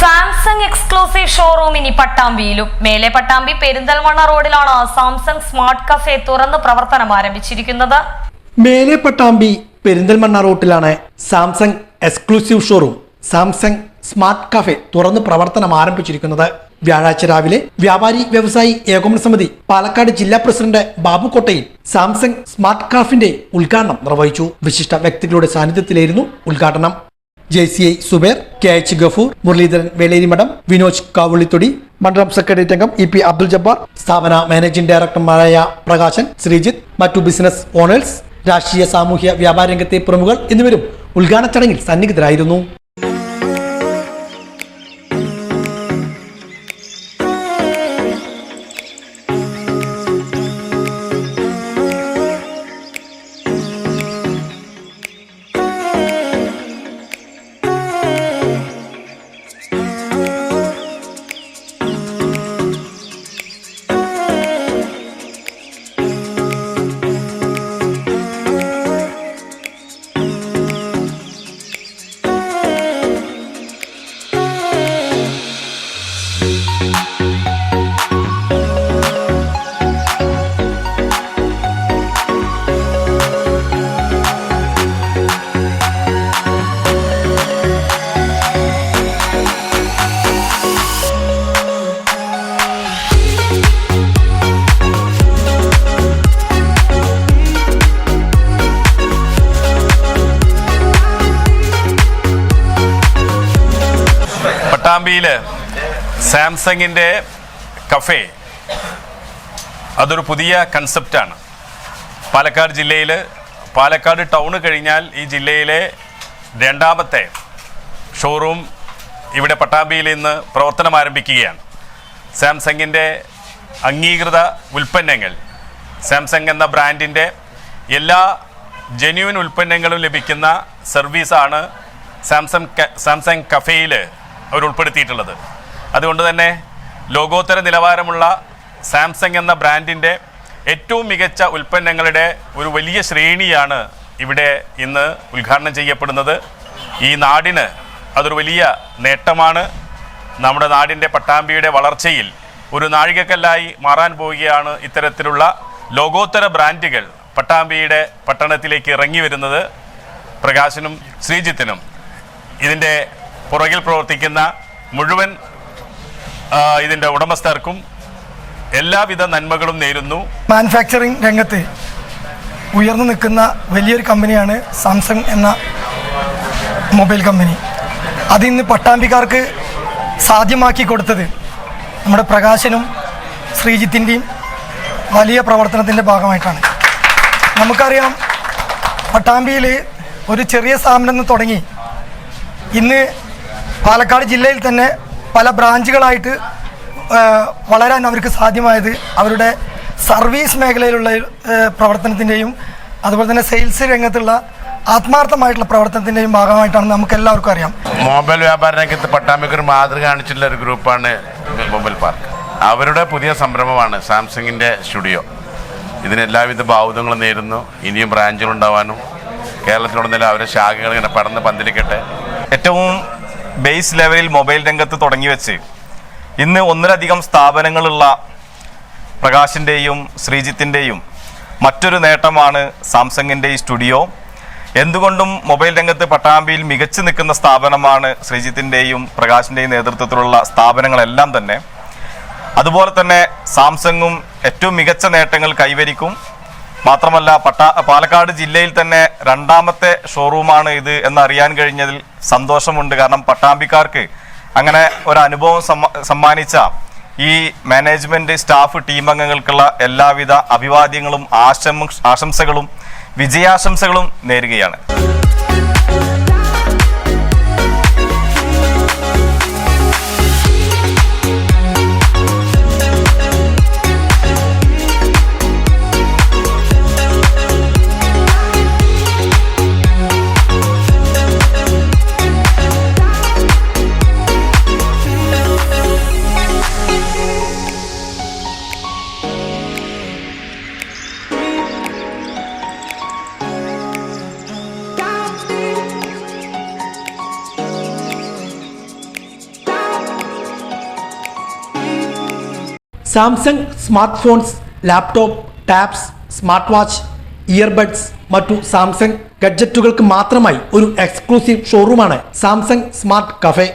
Samsung exclusive showroom ഇനി പട്ടാമ്പിയിലും. മേലെ പട്ടാമ്പി പെരിന്തൽമണ്ണ റോഡിലാണ് സാംസങ് സ്മാർട്ട് കഫേ തുറന്ന് പ്രവർത്തനം ആരംഭിച്ചിരിക്കുന്നത്. മേലെ Pattambi Perinthalmanna റോട്ടിലാണ് Samsung exclusive showroom Samsung smart cafe തുറന്ന് പ്രവർത്തനം ആരംഭിച്ചിരിക്കുന്നത്. വ്യാഴാഴ്ച രാവിലെ വ്യാപാരി വ്യവസായി ഏകോപന സമിതി പാലക്കാട് ജില്ലാ പ്രസിഡന്റ് ബാബു കോട്ടയിൽ സാംസങ് സ്മാർട്ട് കാഫിന്റെ ഉദ്ഘാടനം നിർവഹിച്ചു. വിശിഷ്ട വ്യക്തികളുടെ സാന്നിധ്യത്തിലായിരുന്നു ഉദ്ഘാടനം. J C I Subair K H Gafoor Muraleedharan Velerimadam Vinoj Kavullithodi മണ്ഡലം സെക്രട്ടേറിയറ്റ് അംഗം ഇ പി അബ്ദുൽ ജബ്ബാർ സ്ഥാപന മാനേജിംഗ് ഡയറക്ടർമാരായ പ്രകാശൻ ശ്രീജിത്ത് മറ്റു ബിസിനസ് ഓണേഴ്സ് രാഷ്ട്രീയ സാമൂഹ്യ വ്യാപാര രംഗത്തെ പ്രമുഖർ എന്നിവരും ഉദ്ഘാടന ചടങ്ങിൽ സന്നിഹിതരായിരുന്നു. പട്ടാമ്പിയിൽ സാംസങ്ങിന്റെ കഫേ. അതൊരു പുതിയ കൺസെപ്റ്റാണ്. പാലക്കാട് ജില്ലയിൽ പാലക്കാട് ടൗണ് കഴിഞ്ഞാൽ ഈ ജില്ലയിലെ രണ്ടാമത്തെ ഷോറൂം ഇവിടെ പട്ടാമ്പിയിൽ ഇന്ന് പ്രവർത്തനം ആരംഭിക്കുകയാണ്. സാംസങ്ങിന്റെ അംഗീകൃത ഉൽപ്പന്നങ്ങൾ സാംസങ് എന്ന ബ്രാൻഡിന്റെ എല്ലാ ജെന്യൂൻ ഉൽപ്പന്നങ്ങളും ലഭിക്കുന്ന സർവീസാണ് സാംസങ് സാംസങ് കഫേയിൽ അവർ ഉൾപ്പെടുത്തിയിട്ടുള്ളത് അതുകൊണ്ട് തന്നെ ലോകോത്തര നിലവാരമുള്ള സാംസങ് എന്ന ബ്രാൻഡിന്റെ ഏറ്റവും മികച്ച ഉൽപ്പന്നങ്ങളുടെ ഒരു വലിയ ശ്രേണിയാണ് ഇവിടെ ഇന്ന് ഉദ്ഘാടനം ചെയ്യപ്പെടുന്നത്. ഈ നാടിന് അതൊരു വലിയ നേട്ടമാണ്. നമ്മുടെ നാടിന്റെ പട്ടാമ്പിയുടെ വളർച്ചയിൽ ഒരു നാഴികക്കല്ലായി മാറാൻ പോവുകയാണ് ഇത്തരത്തിലുള്ള ലോകോത്തര ബ്രാൻഡുകൾ പട്ടാമ്പിയുടെ പട്ടണത്തിലേക്ക് ഇറങ്ങി വരുന്നത്. പ്രകാശനും ശ്രീജിത്തിനും ഇതിന്റെ പുറകിൽ പ്രവർത്തിക്കുന്ന മുഴുവൻ ഇതിന്റെ ഉടമസ്ഥർക്കും എല്ലാവിധ നന്മകളും നേരുന്നു. മാനുഫാക്ചറിംഗ് രംഗത്ത് ഉയർന്നു നിൽക്കുന്ന വലിയൊരു കമ്പനിയാണ് സാംസങ് എന്ന മൊബൈൽ കമ്പനി. അതിന്ന് പട്ടാമ്പിക്കാർക്ക് സാധ്യമാക്കി കൊടുത്തത് നമ്മുടെ പ്രകാശനും ശ്രീജിത്തിന്റെയും വലിയ പ്രവർത്തനത്തിന്റെ ഭാഗമായിട്ടാണ്. നമുക്കറിയാം പട്ടാമ്പിയിൽ ഒരു ചെറിയ സ്ഥാപനം തുടങ്ങി ഇന്ന് പാലക്കാട് ജില്ലയിൽ തന്നെ പല ബ്രാഞ്ചുകളായിട്ട് വളരാൻ അവർക്ക് സാധ്യമായത് അവരുടെ സർവീസ് മേഖലയിലുള്ള പ്രവർത്തനത്തിന്റെയും അതുപോലെ തന്നെ സെയിൽസ് രംഗത്തുള്ള ആത്മാർത്ഥമായിട്ടുള്ള പ്രവർത്തനത്തിന്റെയും ഭാഗമായിട്ടാണ് നമുക്ക് എല്ലാവർക്കും അറിയാം. മൊബൈൽ വ്യാപാര രംഗത്ത് പട്ടാമ്പിക്ക് ഒരു മാതൃക കാണിച്ചിട്ടുള്ള ഒരു ഗ്രൂപ്പാണ് മൊബൈൽ പാർക്ക്. അവരുടെ പുതിയ സംരംഭമാണ് സാംസങ്ങിന്റെ സ്റ്റുഡിയോ. ഇതിന് എല്ലാവിധ ഭാവുതങ്ങളും നേരുന്നു. ഇനിയും ബ്രാഞ്ചുകൾ ഉണ്ടാവാനും കേരളത്തിലുടനീളം അവരുടെ ശാഖകൾ ഇങ്ങനെ പടന്ന് പന്തലിക്കട്ടെ. ഏറ്റവും ബേസ് ലെവലിൽ മൊബൈൽ രംഗത്ത് തുടങ്ങി വെച്ച്. ഇന്ന് ഒന്നിലധികം സ്ഥാപനങ്ങളുള്ള പ്രകാശിന്റെയും ശ്രീജിത്തിന്റെയും മറ്റൊരു നേട്ടമാണ് സാംസങ്ങിന്റെ ഈ സ്റ്റുഡിയോ. എന്തുകൊണ്ടും മൊബൈൽ രംഗത്ത് പട്ടാമ്പിയിൽ മികച്ചു നിൽക്കുന്ന സ്ഥാപനമാണ് ശ്രീജിത്തിന്റെയും പ്രകാശിന്റെയും നേതൃത്വത്തിലുള്ള സ്ഥാപനങ്ങളെല്ലാം തന്നെ. അതുപോലെ തന്നെ സാംസങ്ങും ഏറ്റവും മികച്ച നേട്ടങ്ങൾ കൈവരിക്കും. മാത്രമല്ല പട്ടാ പാലക്കാട് ജില്ലയിൽ തന്നെ രണ്ടാമത്തെ ഷോറൂമാണ് ഇത് എന്നറിയാൻ കഴിഞ്ഞതിൽ സന്തോഷമുണ്ട്. കാരണം പട്ടാമ്പിക്കാർക്ക് അങ്ങനെ ഒരു അനുഭവം സമ്മാനിച്ച ഈ മാനേജ്മെന്റ് സ്റ്റാഫ് ടീം അംഗങ്ങൾക്കുള്ള എല്ലാവിധ അഭിവാദ്യങ്ങളും ആശംസകളും വിജയാശംസകളും നേരുകയാണ്. Samsung smart phones laptop tabs smart watch earbuds മറ്റു സാംസങ് ഗഡ്ജറ്റുകൾക്ക് മാത്രമായി ഒരു എക്സ്ക്ലൂസീവ് ഷോറൂമാണ് സാംസങ് സ്മാർട്ട് കഫേ